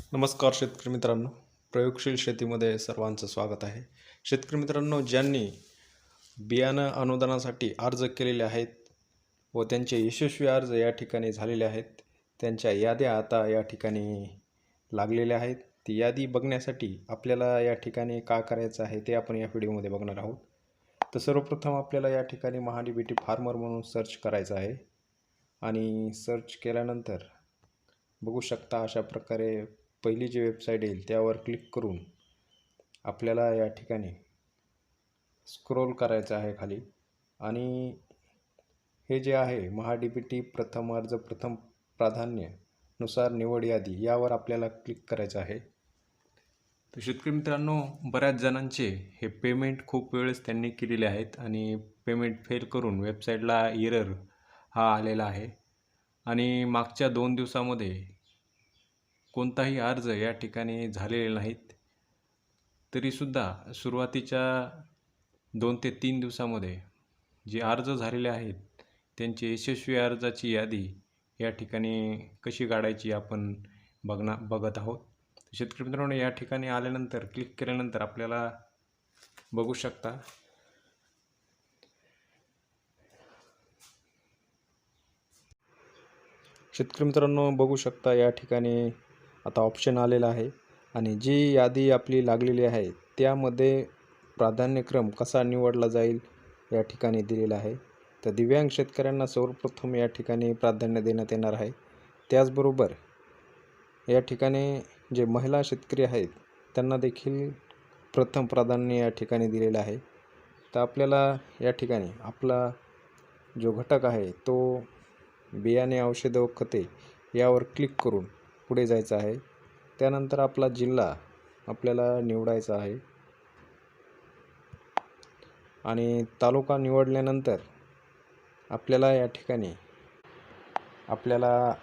नमस्कार शेतकरी मित्रांनो. प्रयोगशील शेतीमध्ये सर्वांचं स्वागत आहे. शेतकरी मित्रांनो ज्यांनी बियाणं अनुदानासाठी अर्ज केलेले आहेत व त्यांचे यशस्वी अर्ज या ठिकाणी झालेले आहेत त्यांच्या याद्या आता या ठिकाणी लागलेल्या आहेत. ती यादी बघण्यासाठी आपल्याला या ठिकाणी का करायचं आहे ते आपण या व्हिडिओमध्ये बघणार आहोत. तर सर्वप्रथम आपल्याला या ठिकाणी महाडीबीटी फार्मर म्हणून सर्च करायचं आहे आणि सर्च केल्यानंतर बघू शकता अशा प्रकारे पहिली जी वेबसाईट येईल त्यावर क्लिक करून आपल्याला या ठिकाणी स्क्रोल करायचं आहे खाली. आणि हे जे आहे महा टी प्रथम अर्ज प्रथम प्राधान्यनुसार निवड यादी यावर आपल्याला क्लिक करायचं आहे. तर शेतकरी मित्रांनो बऱ्याच जणांचे हे पेमेंट खूप वेळेस त्यांनी केलेले आहेत आणि पेमेंट फेल करून वेबसाईटला एरर हा आलेला आहे. आणि मागच्या दोन दिवसामध्ये कोणताही अर्ज या ठिकाणी झालेले नाहीत. तरीसुद्धा सुरुवातीच्या दोन ते तीन दिवसामध्ये जे अर्ज झालेले आहेत त्यांची यशस्वी अर्जाची यादी या ठिकाणी कशी काढायची आपण बघना बघत आहोत. शेतकरी मित्रांनो या ठिकाणी आल्यानंतर क्लिक केल्यानंतर आपल्याला बघू शकता. शेतकरी मित्रांनो बघू शकता या ठिकाणी आता ऑप्शन आलेला आहे. आणि जी यादी आपली लागलेली आहे त्यामध्ये प्राधान्यक्रम कसा निवडला जाईल या ठिकाणी दिलेला आहे. तर दिव्यांग शेतकऱ्यांना सर्वप्रथम या ठिकाणी प्राधान्य देण्यात येणार आहे. त्याचबरोबर या ठिकाणी जे महिला शेतकरी आहेत त्यांना देखील प्रथम प्राधान्य या ठिकाणी दिलेलं आहे. तर आपल्याला या ठिकाणी आपला जो घटक आहे तो बियाणे औषधं व खते यावर क्लिक करून पुढे जायचं आहे. त्यानंतर आपला जिल्हा आपल्याला निवडायचा आहे. आणि तालुका निवडल्यानंतर आपल्याला या ठिकाणी आपल्याला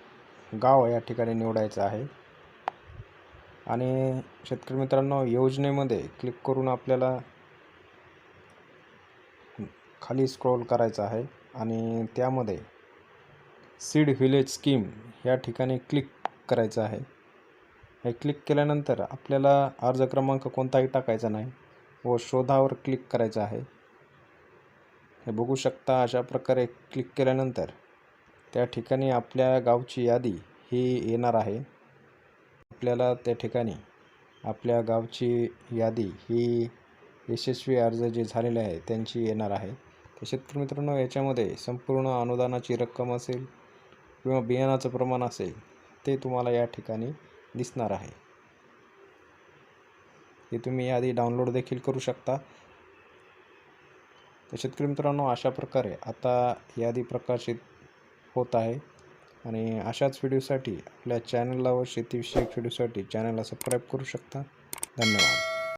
गाव या ठिकाणी निवडायचं आहे. आणि शेतकरी मित्रांनो योजनेमध्ये क्लिक करून आपल्याला खाली स्क्रोल करायचं आहे. आणि त्यामध्ये सीड व्हिलेज स्कीम या ठिकाणी क्लिक करायचं आहे. हे क्लिक केल्यानंतर आपल्याला अर्ज क्रमांक कोणताही टाकायचा नाही व शोधावर क्लिक करायचं आहे. हे बघू शकता अशा प्रकारे क्लिक केल्यानंतर त्या ठिकाणी आपल्या गावची यादी ही येणार आहे. आपल्याला त्या ठिकाणी आपल्या गावची यादी ही यशस्वी अर्ज जे झालेले आहे त्यांची येणार आहे. तर शेतकरी मित्रांनो याच्यामध्ये संपूर्ण अनुदानाची रक्कम असेल किंवा बियाणाचं प्रमाण असेल ते तुम्हाला या ठिकाणी दिसणार आहे. हे तुम्ही यादी डाउनलोड देखील करू शकता. तर शेतकरी मित्रांनो अशा प्रकारे आता यादी प्रकाशित होत आहे आणि अशाच व्हिडिओसाठी आपल्या चॅनलला व शेतीविषयक व्हिडिओसाठी चॅनलला सबस्क्राईब करू शकता. धन्यवाद.